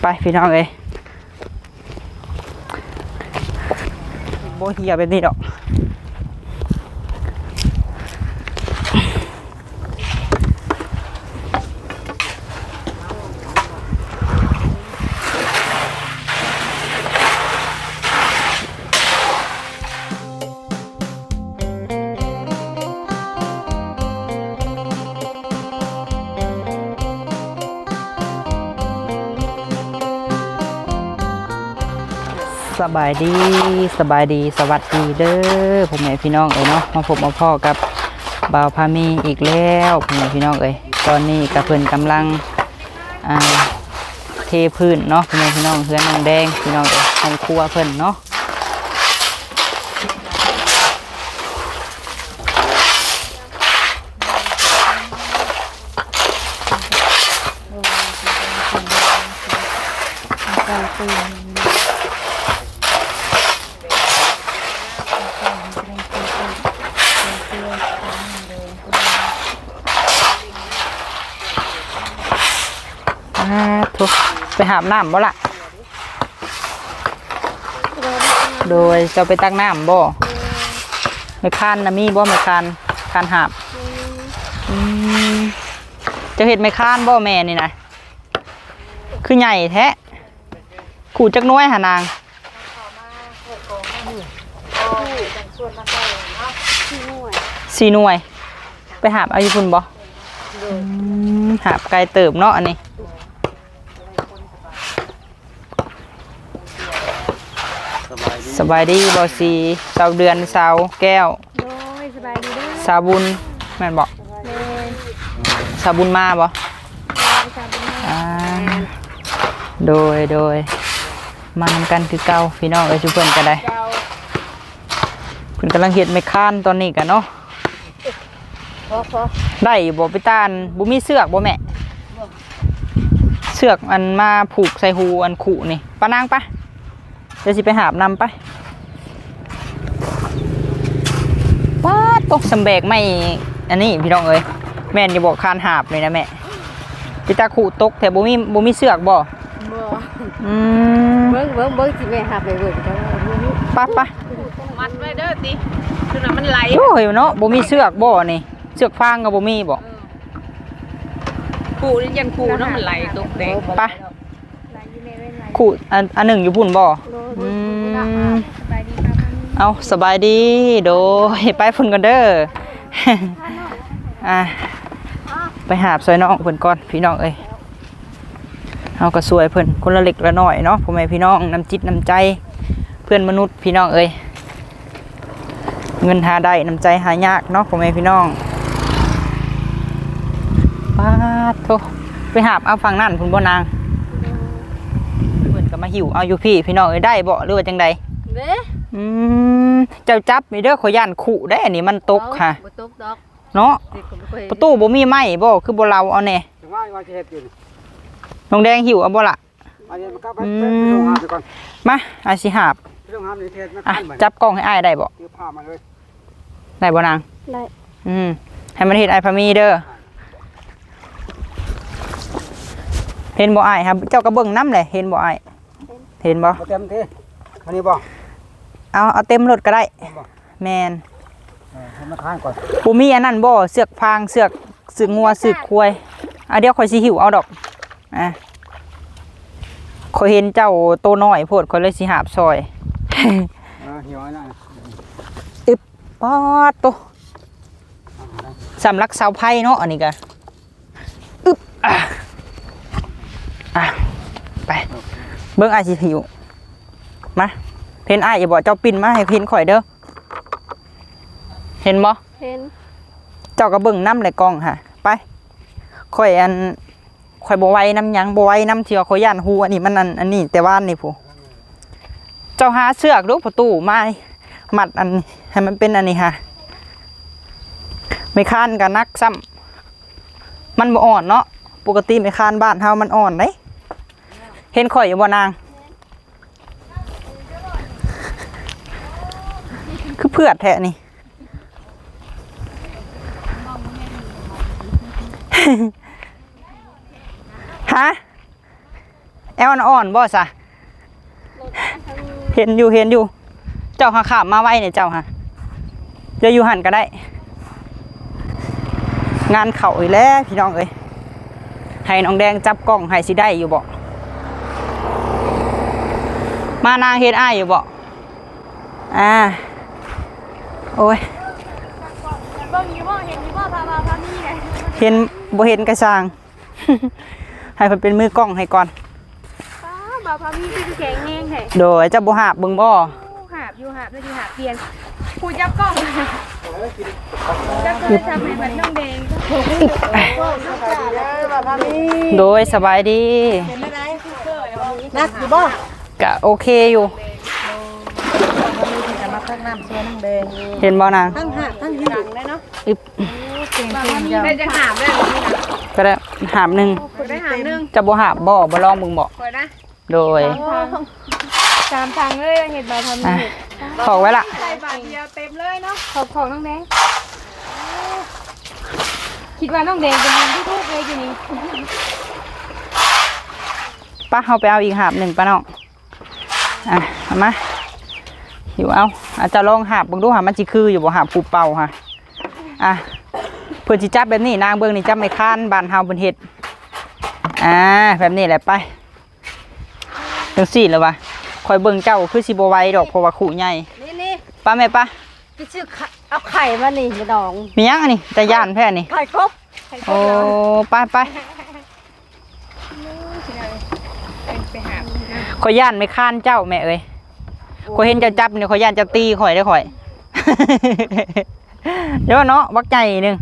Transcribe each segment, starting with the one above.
ไปพี่น้องเลยโบเฮียแบบนี้ดอก บายดีสบายดีสวัสดีเด้อผมแม่พี่น้องเอ้ยเนาะมาพบมาพ่อกับบ่าวพามีอีกแล้วผมแม่พี่น้องเอ้ยตอนนี้กระเพิ่นกำลังเทพื้นเนาะผมแม่พี่น้องเฮือนน้องแดงพี่น้องเอ้ยห้องครัวเพิ่นเนาะอ่าทุก ไปหาบน้ำบ่ล่ะ โดยเจะไปตักน้ำบ่ไม่คานนะมีบ่ไม่คานคานหาบอืมเจะเห็ดไม่คานบ่แม่นี่นะคือใหญ่แท้ขู่จักหน้อยหานางสี่หน่วย ไปหาบเอาอยู่พุ่นบ่อืมหาบไกลเติบเนาะอันนี้ สบายดีบ่สีสาวเดือนสาวแก้วโดยสบายดีเด้อสาวบุญแม่นบ่แม่สาวบุญมาบ่ประชาชนอ่าโดยโดยมานำกันคือเก่าพี่น้องเอ้ยชุเพิ่นก็ได้เพิ่นกำลังเฮ็ดไม่ค้านตอนนี้กันเนาะพอพอได้อยู่บ่ไปตานบ่มีเสือกบ่แม่เสือกอันมาผูกใส่หูอันขู่นี่ปานางปะ เดี๋ยวสิไปหาบนำไปป้าดตกสำแบกไม่ อันนี้พี่น้องเอ้ยแม่นอย่าบอกคานหาบเลยนะแม่พี่ตาขู่ตกแต่บ่มีบ่มีเสือกบ่บ่อืมเบิ่งเบิ่งเบิ่งสิแม่หาไปเบิ่งจังว่าบ่มีไป้าป้ามัดไว้เด้อติคือน่ะมันไหลโอ้ยเนาะบ่มีเสือกบ่นี่ เสือกฟางก็บ่มีบ่ปูนี่ยันปูเนาะมันไหลตกแดงไปหลาย อยู่ในเว้นหลายขู่อันอันหนึ่งอยู่พุ่นบ่โดยอืมสบายดีครับเอาสบายดีโดยไปพุ่นกันเด้ออะไปหาบซอยน้องเพิ่นก่อนพี่น้องเอ้ยเอาก็สวยเพิ่นคนละเล็กละน้อยเนาะพ่อแม่พี่น้องน้ำจิตน้ำใจ เพื่อนมนุษย์พี่น้องเอ้ยเงินหาได้น้ำใจหายากเนาะพ่อแม่พี่น้องป้าดโทไปหาบเอาฝั่งนั่นพุ่นบ่นางเพิ่นก็ มาหิวเอาอยู่พี่พี่น้องเอ้ยได้บ่หรือว่าจังใดเด้อืมเจ้าจับนี่เด้อขอยย่านขู่ได้อันนี้มันตกค่ะบ่ตกดอกเนาะเด็กก็บ่เคยประตูบ่มีไม้บ่คือบ่เราเอาแน่ถึงว่าว่าจะเฮ็ดอยู่นี่น้องแดงหิวเอาบ่ล่ะอันนี้มันก็ไปอืไปมไปโรงงานไปก่อนมาอาสิหาบไปโรงงานในเทศไม่อะทันเหมือนจับกล้องให้อ้ายได้บ่ซื้อผ้ามาเลยได้บ่นางได้อืมให้มันเฮ็ดอ้ายพามีเด้อเห็นบ่อ้ายครับ เจ้าก็เบิ่งน้ำเลยเห็นบ่อ้าย เห็นบ่เอาเต็มที่อันนี้บ่เอาเอาเต็มรถก็ได้เอาบ่แมนเออให้มาทานก่อนบ่มีอันนั้นบ่เสือกพางเสือกเสือกงัวเสือกควายอะเดี๋ยวข่อยสิหิวเอาดอกอะข่อยเห็นเจ้าโตน้อยโพดข่อยเลยสิหาบซอย เออหิวอันนั้นปอดโตสำลักเสาไพ่เนาะอันนี้ก็อึ๊บอะอะไป เบิ่งอายสิหิวมาเห็นอายอย่าบอกเจ้าปิ่นมาให้เห็นข่อยเด้อเห็นบ่เห็นเจ้าก็เบิ่งน้ำเลยกล้องค่ะ ไปข่อยอันข่อยบ่ไหวน้ำหยังบ่ไหวน้ำเที่ยวข่อยย่านหูอันนี้มันอันอันนี้แต่ว่าอันนี่ผู้เจ้าหาเสือกดูประตูไม้มัดอันนี้ให้มันเป็นอันนี้ค่ะไม่คานกับนักซ้ำมันบ่อ่อนเนาะปกติไม่คานบ้านเฮามันอ่อนเด้ เห็นข่อยอยู่บ่นาง คือเพื่อดแท้นี่ ฮะแอลอ่อนบ่ซะเห็นอยู่เห็นอยู่ เจ้าหาขามมาไว้เนี่ยเจ้าฮะจะอยู่หันก็ได้ งานเข่าอีกแล้วพี่น้องเอ้ยให้น้องแดงจับกล้องให้สิได้อยู่บ่มานางเฮ็ดอ้ายอยู่บ่อ่าโอ้ยเบิ่งอยู่บ่เห็นอยู่บ่พามาพามีเลยเห็นบ่เห็นกระซาง ให้เพิ่นเป็นมือกล้องให้ก่อนป้าบ่าวพามีคือแข็งแรงแท้โดยเจะบ่หาบเบิ่งบ่หาบอยู่หาบแล้วอยู่หาบเปลี่ยนผู้จับกล้องจับเคยทำให้มันน้องแดงโดยสบายดีนักอยู่บ่ ก็โอเคอยู่ จะมาข้างน้ำเสื้อนั่งแดงเห็นบ่นางทั้งหาทั้งหิวเลยเนาะอึบเก่งเก่งเจ้าได้จะหาบได้หรือนี่นะก็ได้หาบหนึงคนได้หาบนึงจะบ่หาบบ่บ่ลองเบิ่งบ่คอยนะโดยตามทางเลยเห็ดบ่าวพามีอะขอกไว้ละใส่บาทเดียวเต็มเลยเนาะขอบของน้องแดงคิดว่าน้องแดงเป็นคนที่ทุกเลยทีนี้ป้าเฮาไปเอาอีกหาบหนึงป้าน้อง อะเอามาหิวเอาอาจจะลองหาบเบิ่งดูหามันสิคืออยู่บ่หาบปูเป่าค่ะอะเพิ่นสิจับแบบนี้นางเบิ่งนี่จับไม่ค้านบ้านเฮาเพิ่นเฮ็ดอ่าแบบนี้แหละไปจังซี่แล้ววะคอยเบิ่งเจ้าคือสิบ่ไหวดอกเพราะว่าขู่ใหญ่นี่นี่ป้าแม่ป้าพี่ชื่อเอาไข่มานี่ไม่ดองมียังอันนี้จะย่านแพ้นี่ไข่กบไข่กโอ้บไปไปไปหา ขอยย่านไม่ค้านเจ้าแม่เอ้ยขอยเห็นเจ้าจับเนี่ยขอยย่านเจ้าตีข่อยได้อข่อย เดี๋ยวเนาะบักใจหนึ่ง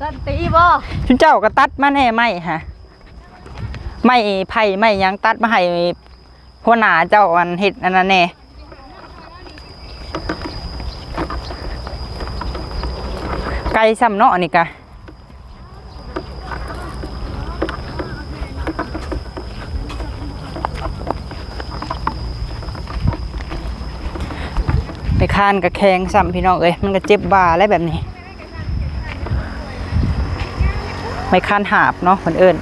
ต้นตีบ่ชุนเจ้าก็ตัดมาแน่ไม่ฮะไม่ไผ่ไม่หยังตัดมาให้หัวหน้าเจ้าอันเห็ดอันนั้นแน่ไก่ซ้ำเนาะอันนี่กะ คานกับแข้งซ้ำพี่น้องเอ้ยมันก็เจ็บบ่าอะไรแบบนี้ ไม่คานหาบเนาะคนเอิญ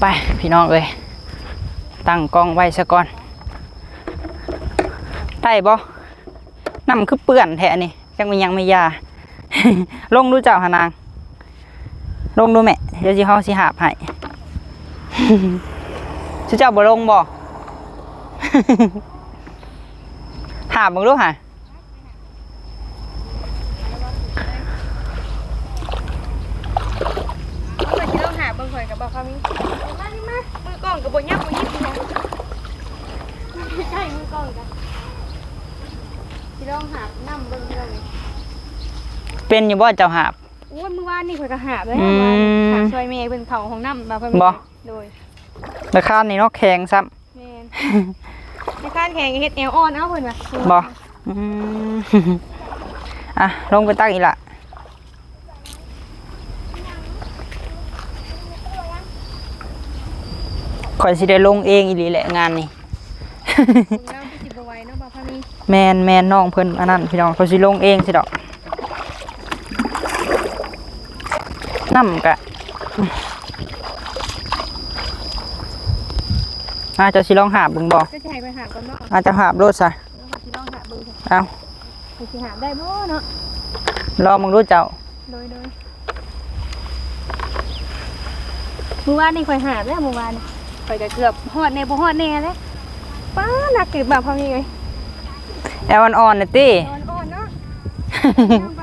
ไป พี่น้องเอ้ยตั้งกองไว้ซะก่อนได้บ่น้ำคือเปื่อนแท้นี่ จังมียังไม่ยา ลงดูเจ้าหานาง ลงดูแม่ เดี๋ยวสิเฮาสิหาบให้สิเจ้าบ่ลงบ่หาบมึงดูค่ะข่อยสิต้องหาเบิ่งข่อยกับบ่าวพามีมานี่มามือกล้องกับบ่ยับบ่ยิบนะใช่มือกล้องกัน สิลองหาน้ำเบิ่งเรื่องนี้เป็นอยู่บ่เจ้าหาบ โอ้ยมื้อวานนี่ข่อยก็หาบเลยอืหามมหาช่วยแม่เพิ่นเผาของน้ำบ่าวพามีบ่ โดยราคานี่เนาะแข็งซ้ำ แม่นในข้านแข่งเฮ็ดแอลออนเอาเพิ่นว่าบ่อืมอะ ลงไปตั้งอีกละข่อยสิได้ลงเองอีหลีแหละงานนี้คุณน้ำ แมนแมนน้องเพิ่นอันนั้นพี่น้องเขาสิลงเองสิดอกน้ำกะอาเจะสิลองหาบเบึงบอกจะสิให้ไปหาก่อนเนาะอาจจะหาบรถซะสิลองหาเบิ่งเอาสิหาได้บ่เนาะรอมึงรู้เจ้าโดยโดยเมื่อวานนี่ข่อยหาแล้วเมื่อวานนี่ข่อยก็เกือบฮอดแน่บ่ฮอดแน่แล้วป้าหนักเกิดแบบพอมีเลย แอลอ่อนๆนะตินอนอ่อนเนาะไป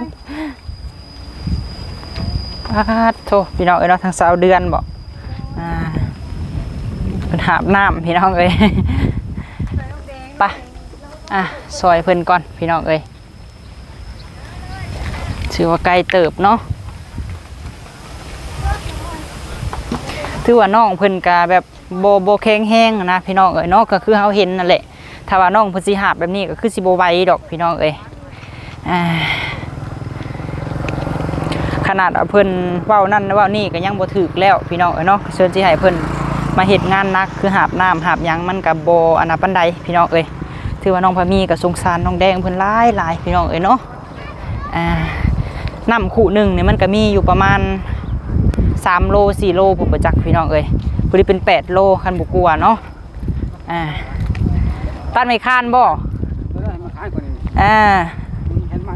พาดโทพี่น้องเอ้ยเนาะทางสาวเดือนบอกอ่าเป็นหาบน้ำพี่น้องเอ้ยไปอะซอยเพิ่นก่อนพี่น้องเอ้ยถือว่าไกลเติบเนาะถือว่าน้องเพิ่นกาแบบโบโบแข็งแห้งนะพี่น้องเอ้ยเนาะก็คือเฮาเห็นนั่นแหละ ถ้าว่าน้องเพิ่นสิหาบแบบนี้ก็คือสิบไหวดอกพี่น้องเอ้ยขนาดว่าเพิ่นเว้านั่นเว้านี่ก็ยังบ่ถึกแล้วพี่น้องเอ้ยเนาะเชิญสิให้เพิ่นมาเฮ็ดงานนักคือหาบน้ำหาบหยังมันก็บ่อันนั้นปานใดพี่น้องเอ้ยถือว่าน้องพามีก็สงสารน้องแดงเพิ่นหลายหลายพี่น้องเอ้ยเนาะอ่าน้ำคู่หนึ่งเนี่ยมันก็มีอยู่ประมาณ3โล4โลผมประจักษ์พี่น้องเอ้ยพอดีเป็น 8 โลคันบุกัวเนาะอ่า ตัดไม่คานบ่ตัวนั้นมาค้านก่อนนี่อ่าเห็นไหม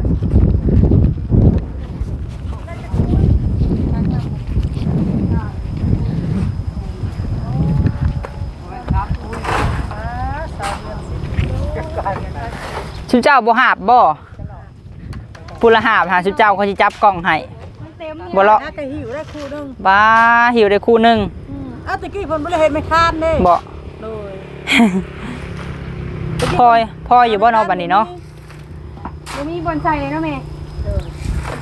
ชุบเจ้าบ่หาบบ่พูละหาบหาชุบเจ้าเขาสิจับกล้องให้มันเต็มบ่เลาะนักก็หิวได้คู่หนึงบ้าหิวได้คู่หนึงอืมอ้าวตะกี้เพิ่นบ่ได้เฮ็ดไม่คานเด้บ่โดย พอยพอยอยู่บ่เนาะบัดนี้เนาะบ่มีบอนใส่เนาะแม่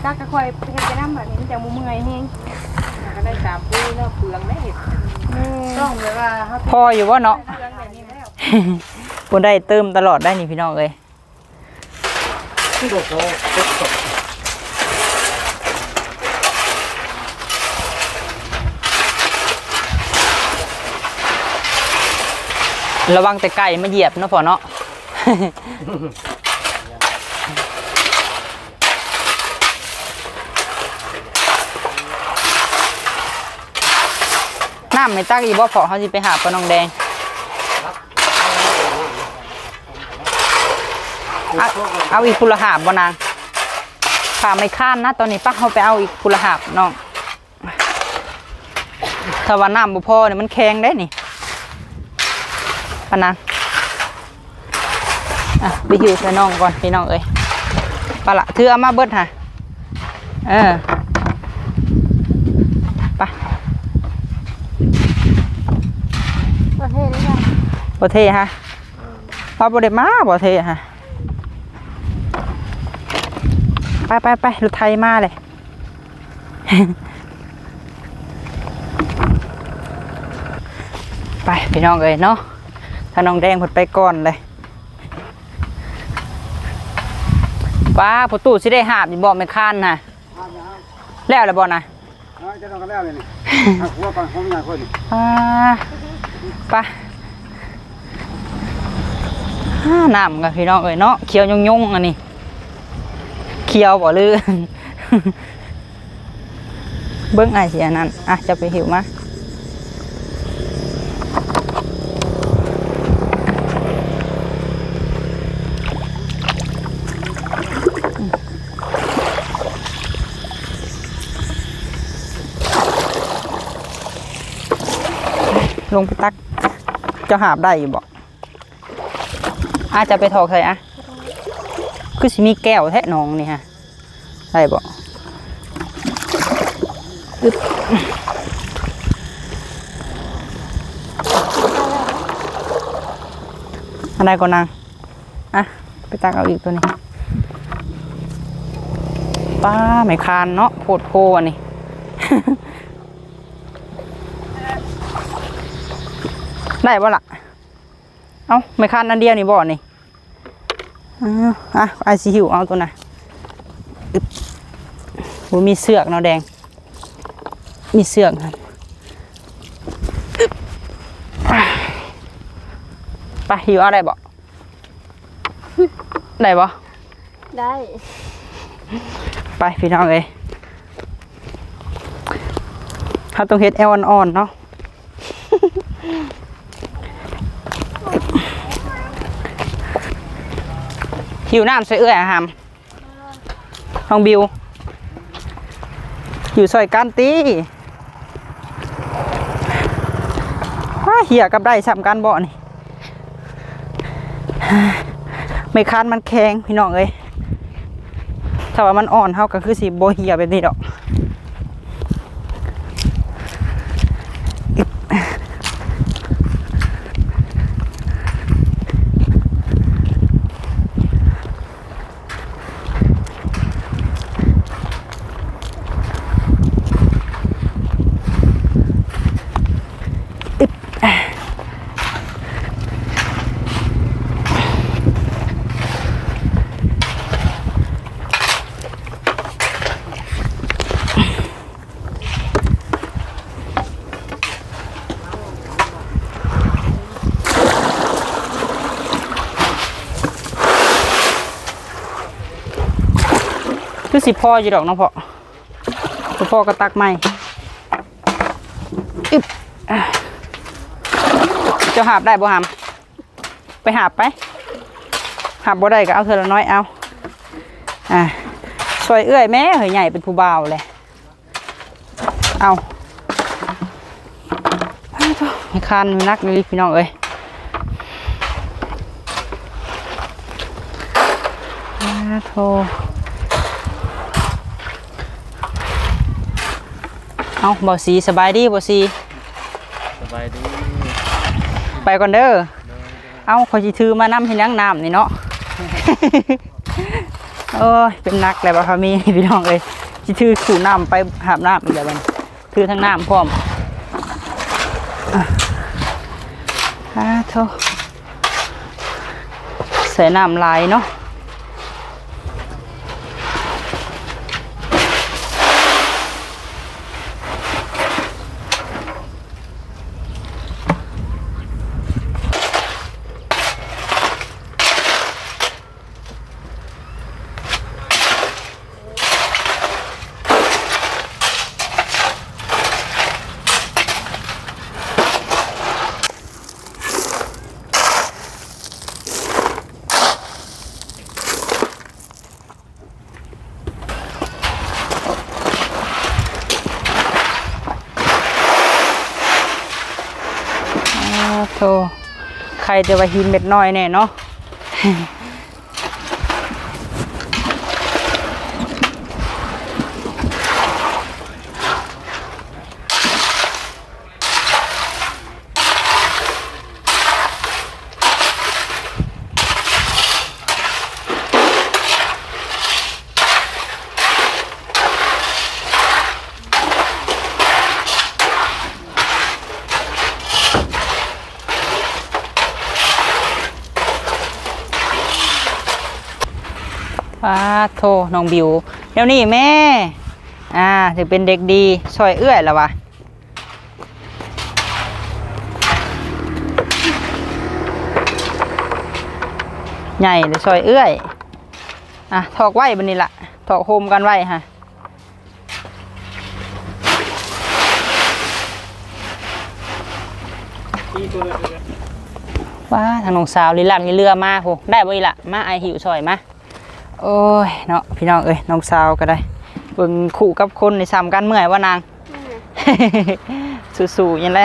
ตักก็ค่อยเฮ็ดไปนำบัดนี้มันจะบ่เมื่อยแฮงก็ได้สามปีเนาะเปลืองได้เห็ดต้องแบบว่าเฮาพออยู่บ่เนาะบ่ได้เติมตลอดได้นี่พี่น้องเอ้ย ที่โดดโซ่ตกตก ระวังแต่ไก่มาเหยียบเนาะพ่อเนาะน้ำไม่ตักอีบ่พอเขาสิไปหาปลาน้องแดงเอาเอาอีกพุลหาบบ่นางขาไม่ค้านนะ ตอนนี้ป้าเขาไปเอาอีกพุลหาบน้องถ้าว่าน้ำบ่พอเนี่ยมันแข็งได้นี่ ปะนางอะไปหิวใส่น้องก่อนพี่น้องเอ้ยปะละถือเอามาเบิดฮะเออไปประเทศนี้ค่ะบ่เทฮะเราบ่ได้มาบ่เทฮะไปไปไปรถไทยมาเลยไปพี่น้องเอ้ยเนาะ ถ้าน้องแดงเพิ่นไปก่อนเลยป้าประตูสิได้หาบอยู่บ่แม่ค้านน่ะห้ามนะแล้วแล้วบ่นะน้อยจะต้องกันแล้วเลยนี่หักหัวก่อนห้องใหญ่คนนี่ป้าไปอ่าน้ำกับพี่น้องเอ้ยเนาะเขียวยงยงๆอันนี้เขียวบ่ลือเบิ้งไอ้เสียนั่นอะจะไปหิวมา ลงไปตักจะหาบได้อยู่บ่อาจจะไปถอกใส่อะคือสิมีแก้วแทะน้องนี่ฮะได้บอึ๊บอะไรก่อนนางอะไปตักเอาอีกตัวนี้ป้าไม่คานเนาะโพดโพอันนี้ ได้บ่ล่ะ เอาไม่คานอันเดียวนี่บ่นี่อ่าอะไอซีหิวเอาตัวน่ะอึ๊บโหมีเสือกเนาะแดง มีเสือกครับอึ๊บอะไปหิวเอาได้บ่ได้บ่ได้ ไปพี่น้องเอ้ยเขาต้องเฮ็ดแอลอ่อนๆเนาะ หิวน้ำใส่เอื้อยอะหามน้องบิว อยู่ซอยกันตีว้าเหี่ยกับได้สามกันบ่นี่ไม่คานมันแข็งพี่น้องเอ้ยถ้าว่ามันอ่อนเท่าก็คือสิบ่เหี่ยแบบนี้ดอก คือสิพ่ออยู่ดอกน้องพ่อสิพ่อก็ตักไม่อึบอะหาบได้บ่หาม ไปหาบไป หาบบ่ได้ก็เอาเธอละน้อยเอาอะซอยเอื้อยแม่เฮ้ยใหญ่เป็นผู้บ่าวเลยเอาให้คันไมีนักนี่พี่น้องเอ้ยอ่าโท เอาบ่สีสบายดีบ่สีสบายดี ไปก่อนเด้อ เอาขอยสิถือมานำให้นังน้ำนี่เนาะ โอ้ย เป็นนักแล้วบ่พามีพี่น้องเอ้ยสิถือขู่น้ำไปหาบน้ำอีกแล้วบัดนี้ถือทั้งน้ำพร้อมอะอ่าโทใส่น้ำลายเนาะ โธ่ใครจะว่าหินเม็ดน้อยแน่เนาะ ป้า โทน้องบิวเดี๋ยวนี้แม่ อ่าถือเป็นเด็กดีซอยเอื้อยแล้ววะใหญ่เลยซอยเอื้อยอะถอกไว้บันนี้ละถอกโฮมกันไว้ฮะว้าทางน้องสาวลิลักนี่เรือมาโหได้บ่อีละมาไอหิวซอยมา โอ้ยเนาะพี่น้องเอ้ยน้องสาวก็ได้เบิ่งคู่กับคนในซ้ำกันเมื่อยว่านางสู้ๆยังไง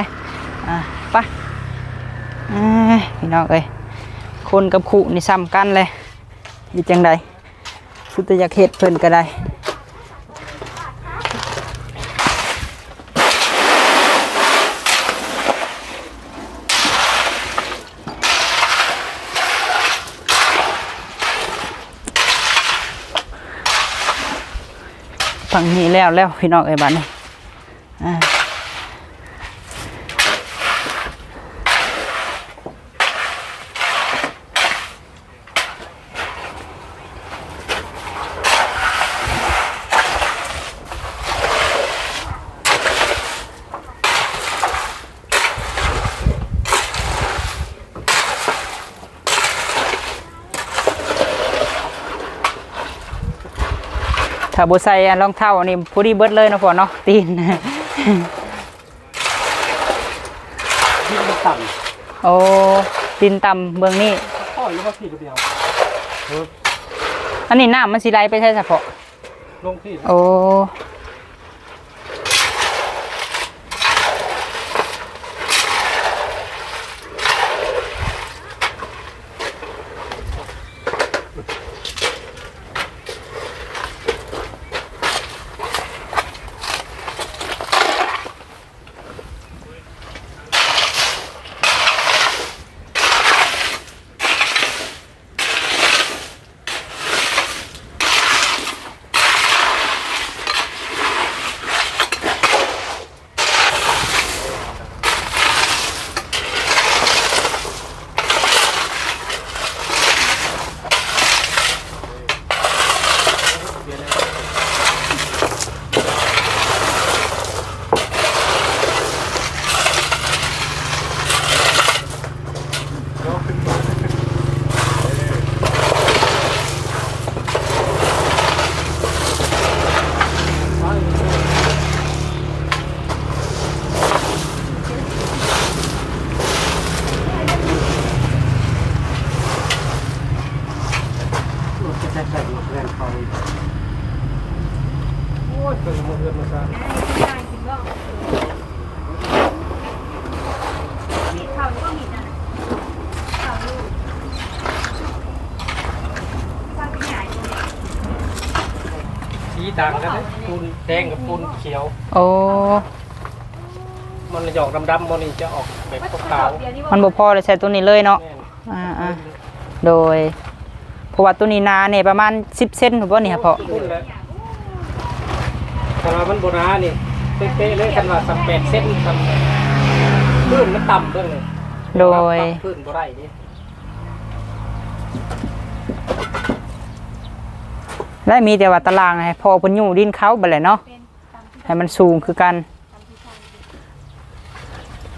อะไปอ่าพี่น้องเอ้ยคนกับคู่ในซ้ำกันเลยยี่จังใดพุทธอยากเฮ็ดเพิ่นก็ได้ ฝั่งนี้แล้วแล้วพี่น้องเอ้ยบ้านนี้อ่า ถ้าบ่ใส่อันรองเท้าอันนี้พอดีเบิดเลยเนาะพ่อเนาะตีนที่มันต่โอ้ตีนต่ำเบื้องนี้ำพ่อหรือว่าพี่เดียวอันนี้น้ำมันสิไหลไปใช่เฉพาะลงพี่โอ้ ต่างกันนะปูนแดงกับปูนเขียว โอ้มันจะออกดำๆมันนี่จะออกแบบขาวเดี๋ยวนี้มันบ่พอเลยใช้ตัวนี้เลยเนาะๆแม่นอ่าอ่าโดยเพราะว่าตัวนี้หนาเนี่ยประมาณ10เซนถูกป่ะเนี่ยพอพูดแล้วแต่ว่ามันโบราณนี่เป๊ะๆเลยคันว่าสักแปดเส้นทำพื้นมันต่ำเบิ่งเลยโดยปรับพื้นบ่ได้นี่ และมีแต่ว่าตารางให้พอเพิ่นอยู่ดินเขาบัดแหละเนาะให้มันสูงคือกัน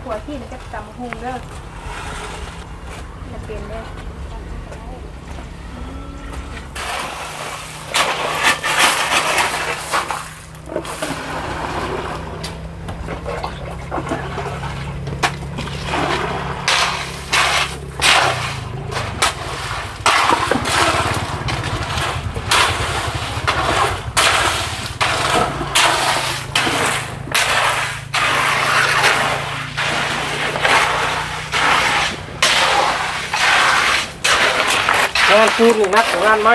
หัวที่นี่ก็ตำหุงเด้อ งานปูนนี่นักของงานไหม้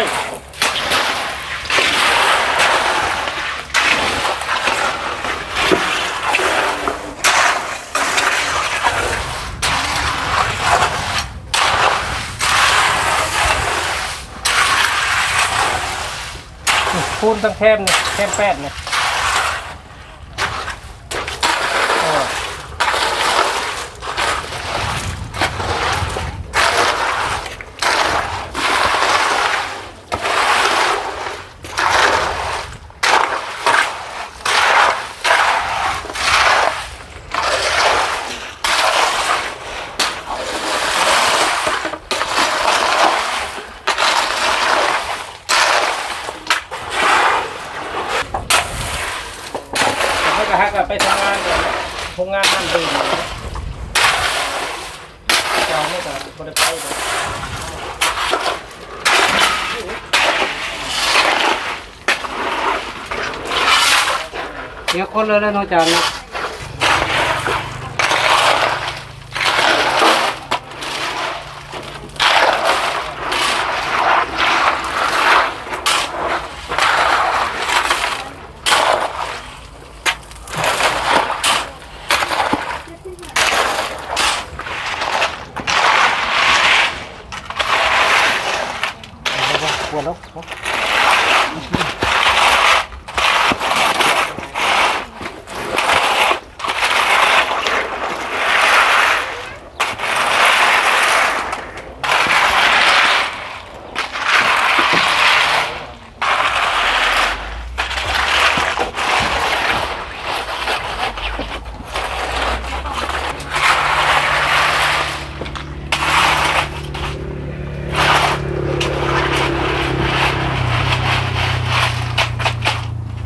ปูนตั้งแคมนี่ยแคมแปดเนี่ยออ เขาก็ฮักไปทำงานเนี่ยโรงงานนั่นดื่มเจ้าเนี่ยก็บริไปเลย เดี๋ยวคนเลยแล้วเน้องจานเนาะปวดแล้ว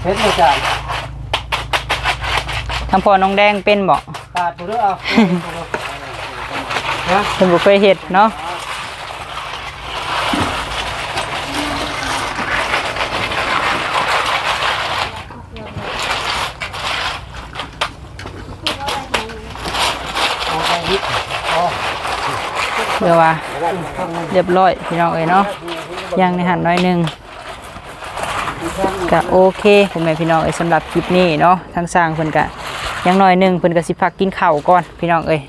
เพชรเลยจานทางพอน้องแดงเป็นบ่ตาดตัวเด้อเอาฮะเพิ่นบ่เคยเฮ็ดเนาะเอาไปนิดอ๋อเดี๋ยวว่าเรียบร้อยพี่น้องเอ้ยเนาะยังในหันน้อยหนึง ก็โอเคผมแม่พี่น้องเอ้ยสำหรับคลิปนี้เนาะทางสร้างเพิ่นก็ยังน้อยหนึ่งเพิ่นก็สิพักกินข้าวก่อนพี่น้องเอ้ย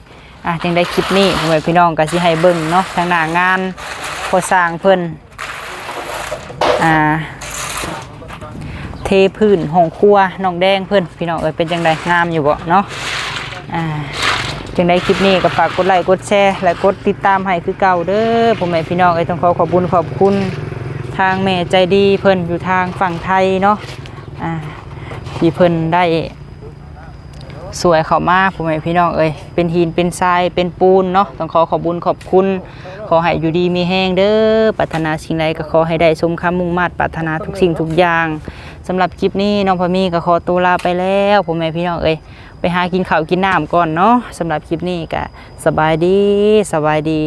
อะจังได้คลิปนี้ผมแม่พี่น้องก็สิให้เบิ่งเนาะทางหน้างานพอสร้างเพิ่นอ่าเทพื้นห้องครัวน้องแดงเพิ่นพี่น้องเอ้ยเป็นจังไดงามอยู่บ่เนาะอ่าจึงได้คลิปนี้ก็ฝากกดไลค์กดแชร์และกดติดตามให้คือเก่าเด้อผมแม่พี่น้องเอ้ยต้องขอขอบคุณขอบคุณ ทางแม่ใจดีเพิ่นอยู่ทางฝั่งไทยเนาะอ่าที่เพิ่นได้สวยเขามากผมแม่พี่น้องเอ้ยเป็นหินเป็นทรายเป็นปูนเนาะต้องขอขอบคุณขอบคุณ ขอให้อยู่ดีมีแห้งเด้อปรารถนาสิ่งใดก็ขอให้ได้สมคำมุ่งมา่ปรารถนาทุกสิ่งทุกอย่างสำหรับคลิปนี้น้องพมีก็ขอตัวลาไปแล้วผมแม่พี่น้องเอ้ยไปหากินข้าวกินน้ำก่อนเนาะสำหรับคลิปนี้ก็สบายดีสบายดี